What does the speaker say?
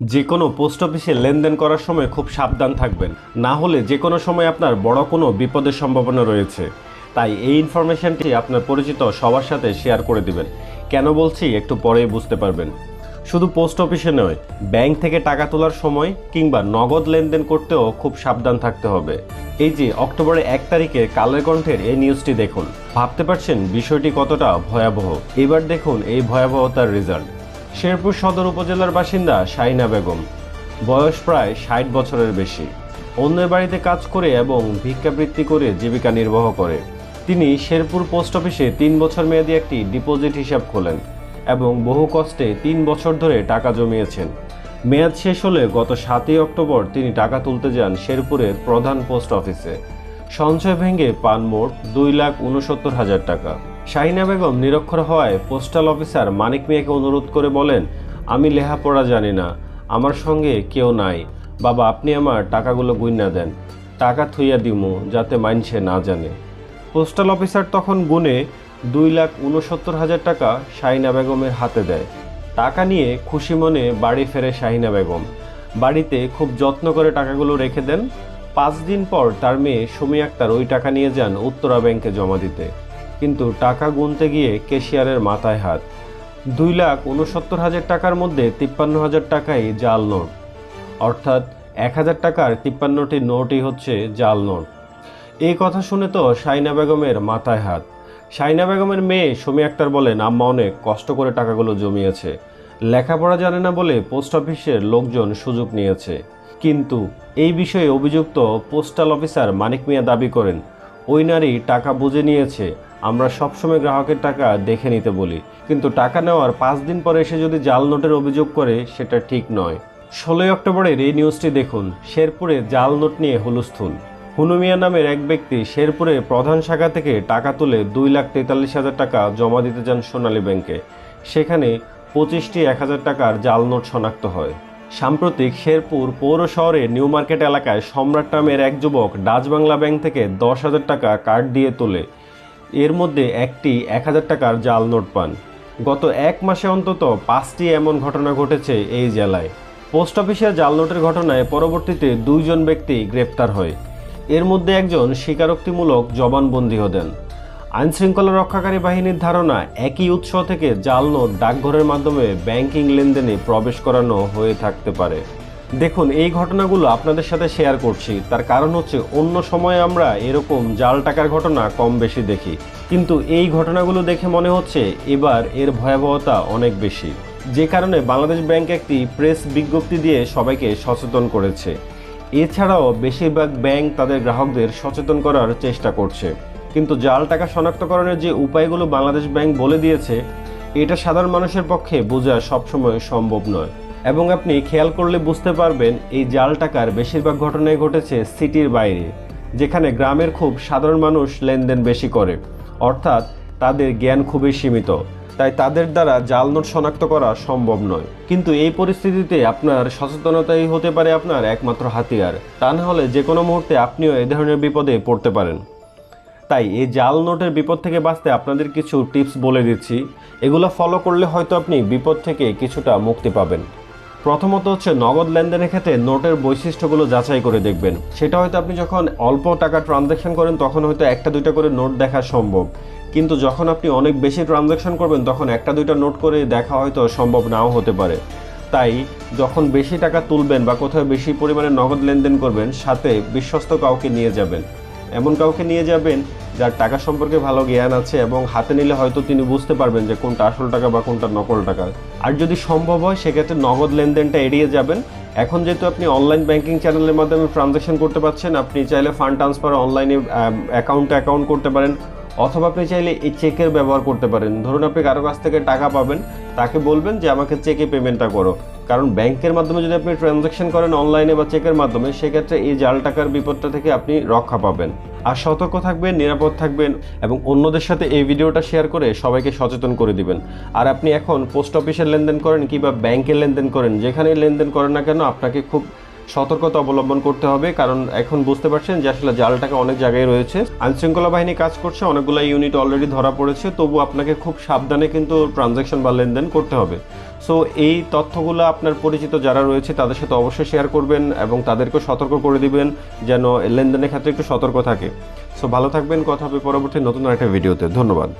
যে কোনো পোস্ট অফিসে লেনদেন করার সময় খুব সাবধান থাকবেন। না হলে যে কোনো সময় আপনার বড় কোনো বিপদের সম্ভাবনা রয়েছে। তাই এই ইনফরমেশনটি আপনার পরিচিত সবার সাথে শেয়ার করে দিবেন। কেন বলছি, একটু পরেই বুঝতে পারবেন। শুধু পোস্ট অফিসে নয়, ব্যাংক থেকে টাকা তোলার সময় কিংবা নগদ লেনদেন করতেও খুব সাবধান থাকতে হবে। এই যে, অক্টোবরের এক তারিখে কালের কণ্ঠের এই নিউজটি দেখুন। ভাবতে পারছেন বিষয়টি কতটা ভয়াবহ? এবার দেখুন এই ভয়াবহতার রেজাল্ট শেরপুর সদর উপজেলার বাসিন্দা শাহিনা বেগম। বয়স প্রায় ষাট বছরের বেশি। অন্যের বাড়িতে কাজ করে এবং ভিক্ষাবৃত্তি করে জীবিকা নির্বাহ করে। তিনি শেরপুর পোস্ট অফিসে তিন বছর মেয়াদী একটি ডিপোজিট হিসাব খোলেন এবং বহু কষ্টে তিন বছর ধরে টাকা জমিয়েছেন। মেয়াদ শেষ হলে গত সাতই অক্টোবর তিনি টাকা তুলতে যান শেরপুরের প্রধান পোস্ট অফিসে। সঞ্চয় ভেঙে পান মোট দুই লাখ উনসত্তর হাজার টাকা। শাহিনা বেগম নিরক্ষর হওয়ায় পোস্টাল অফিসার মানিক মিয়াকে অনুরোধ করে বলেন, আমি লেখাপড়া জানি না, আমার সঙ্গে কেউ নাই। বাবা, আপনি আমার টাকাগুলো গুইনা দেন। টাকা থুইয়া দিমু, যাতে মাইনছে না জানে। পোস্টাল অফিসার তখন গুনে দুই লাখ উনসত্তর হাজার টাকা শাহিনা বেগমের হাতে দেয়। টাকা নিয়ে খুশি মনে বাড়ি ফেরে শাহিনা বেগম। বাড়িতে খুব যত্ন করে টাকাগুলো রেখে দেন। পাঁচ দিন পর তার মেয়ে সুমি আক্তার ওই টাকা নিয়ে যান উত্তরা ব্যাংকে জমা দিতে। কিন্তু টাকা গুনতে গিয়ে কেশিয়ারের মাথায় হাত। দুই লাখ উনসত্তর হাজার টাকার মধ্যে তিপ্পান্ন হাজার টাকাই জাল নোট। অর্থাৎ এক হাজার টাকার তিপ্পান্নটি নোটই হচ্ছে জাল নোট। এই কথা শুনে তো সাইনা বেগমের মাথায় হাত। সাইনা বেগমের মেয়ে সুমি আক্তার বলেন, আম্মা অনেক কষ্ট করে টাকাগুলো জমিয়েছে। লেখাপড়া জানে না বলে পোস্ট অফিসের লোকজন সুযোগ নিয়েছে। কিন্তু এই বিষয়ে অভিযুক্ত পোস্টাল অফিসার মানিক মিয়া দাবি করেন, ওই নারী টাকা বুঝে নিয়েছে আমরা সবসময় গ্রাহকের টাকা দেখে নিতে বলি। কিন্তু টাকা নেওয়ার পাঁচ দিন পরে এসে যদি জাল নোটের অভিযোগ করে, সেটা ঠিক নয়। ষোলোই অক্টোবরের এই নিউজটি দেখুন, শেরপুরে জাল নোট নিয়ে হুলস্থুল। হুনুমিয়া নামের এক ব্যক্তি শেরপুরে প্রধান শাখা থেকে টাকা তুলে দুই লাখ তেতাল্লিশ হাজার টাকা জমা দিতে যান সোনালী ব্যাংকে। সেখানে পঁচিশটি এক হাজার টাকার জাল নোট শনাক্ত হয়। সাম্প্রতিক শেরপুর পৌর শহরে নিউ মার্কেট এলাকায় সম্রাট নামের এক যুবক ডাচ বাংলা ব্যাংক থেকে দশ হাজার টাকা কার্ড দিয়ে তোলে। এর মধ্যে একটি এক হাজার টাকার জাল নোট পান। গত এক মাসে অন্তত পাঁচটি এমন ঘটনা ঘটেছে এই জেলায়। পোস্ট অফিসের জাল নোটের ঘটনায় পরবর্তীতে দুইজন ব্যক্তি গ্রেপ্তার হয়। এর মধ্যে একজন স্বীকারোক্তিমূলক জবানবন্দিও দেন আইনশৃঙ্খলা রক্ষাকারী বাহিনীর ধারণা একই উৎস থেকে জাল নোট ডাকঘরের মাধ্যমে ব্যাংকিং লেনদেনে প্রবেশ করানো হয়ে থাকতে পারে। দেখুন, এই ঘটনাগুলো আপনাদের সাথে শেয়ার করছি। তার কারণ হচ্ছে, অন্য সময় আমরা এরকম জাল টাকার ঘটনা কম বেশি দেখি। কিন্তু এই ঘটনাগুলো দেখে মনে হচ্ছে, এবার এর ভয়াবহতা অনেক বেশি। যে কারণে বাংলাদেশ ব্যাংক একটি প্রেস বিজ্ঞপ্তি দিয়ে সবাইকে সচেতন করেছে। এছাড়াও বেশিরভাগ ব্যাংক তাদের গ্রাহকদের সচেতন করার চেষ্টা করছে। কিন্তু জাল টাকা শনাক্তকরণের যে উপায়গুলো বাংলাদেশ ব্যাংক বলে দিয়েছে, এটা সাধারণ মানুষের পক্ষে বোঝা সবসময় সম্ভব নয়। এবং আপনি খেয়াল করলে বুঝতে পারবেন এই জাল টাকার বেশিরভাগ ঘটনাই ঘটেছে সিটির বাইরে, যেখানে গ্রামের খুব সাধারণ মানুষ লেনদেন বেশি করে। অর্থাৎ তাদের জ্ঞান খুবই সীমিত। তাই তাদের দ্বারা জাল নোট শনাক্ত করা সম্ভব নয়। কিন্তু এই পরিস্থিতিতে আপনার সচেতনতাই হতে পারে আপনার একমাত্র হাতিয়ার। তা না হলে যে কোনো মুহূর্তে আপনিও এ ধরনের বিপদে পড়তে পারেন। তাই এই জাল নোটের বিপদ থেকে বাঁচতে আপনাদের কিছু টিপস বলে দিচ্ছি। এগুলো ফলো করলে হয়তো আপনি বিপদ থেকে কিছুটা মুক্তি পাবেন। প্রথমত হচ্ছে নগদ লেনদেনের ক্ষেত্রে নোটের বৈশিষ্ট্যগুলো যাচাই করে দেখবেন। সেটা হয়তো আপনি যখন অল্প টাকা ট্রানজ্যাকশন করেন, তখন হয়তো একটা, দুইটা করে নোট দেখা সম্ভব। কিন্তু যখন আপনি অনেক বেশি ট্রানজ্যাকশন করবেন, তখন একটা, দুইটা নোট করে দেখা হয়তো সম্ভব নাও হতে পারে। তাই যখন বেশি টাকা তুলবেন বা কোথাও বেশি পরিমাণে নগদ লেনদেন করবেন, সাথে বিশ্বস্ত কাউকে নিয়ে যাবেন। এমন কাউকে নিয়ে যাবেন যার টাকা সম্পর্কে ভালো জ্ঞান আছে এবং হাতে নিলে হয়তো তিনি বুঝতে পারবেন যে কোনটা আসল টাকা বা কোনটা নকল টাকা। আর যদি সম্ভব হয়, সেক্ষেত্রে নগদ লেনদেনটা এড়িয়ে যাবেন। এখন যেহেতু আপনি অনলাইন ব্যাংকিং চ্যানেলের মাধ্যমে ট্রানজ্যাকশন করতে পারছেন, আপনি চাইলে ফান্ড ট্রান্সফার অনলাইনে অ্যাকাউন্টে অ্যাকাউন্ট করতে পারেন, অথবা আপনি চাইলে এই চেকের ব্যবহার করতে পারেন। ধরুন আপনি কারও কাছ থেকে টাকা পাবেন, তাকে বলবেন যে, আমাকে চেকে পেমেন্টটা করো। কারণ ব্যাংকের মাধ্যমে যদি আপনি ট্রানজ্যাকশন করেন অনলাইনে বা চেকের মাধ্যমে, সেক্ষেত্রে এই জাল টাকার বিপদটা থেকে আপনি রক্ষা পাবেন। আর সতর্ক থাকবেন, নিরাপদ থাকবেন এবং অন্যদের সাথে এই ভিডিওটা শেয়ার করে সবাইকে সচেতন করে দিবেন। আর আপনি এখন পোস্ট অফিসের লেনদেন করেন কিংবা ব্যাংকের লেনদেন করেন, যেখানেই লেনদেন করেন না কেন, আপনাকে খুব সতর্কতা অবলম্বন করতে হবে, কারণ এখন বুঝতে পারছেন যে আসলে জালটাকে অনেক জায়গায় রয়েছে। আইনশৃঙ্খলা বাহিনী কাজ করছে, অনেকগুলো ইউনিট অলরেডি ধরা পড়েছে, তবু আপনাকে খুব সাবধানে কিন্তু ট্রানজ্যাকশন বা লেনদেন করতে হবে। সো এই তথ্যগুলো আপনার পরিচিত যারা রয়েছে, তাদের সাথে অবশ্যই শেয়ার করবেন এবং তাদেরকেও সতর্ক করে দিবেন যেন লেনদেনের ক্ষেত্রে একটু সতর্ক থাকে। সো ভালো থাকবেন, কথা হবে পরবর্তী নতুন একটা ভিডিওতে ধন্যবাদ।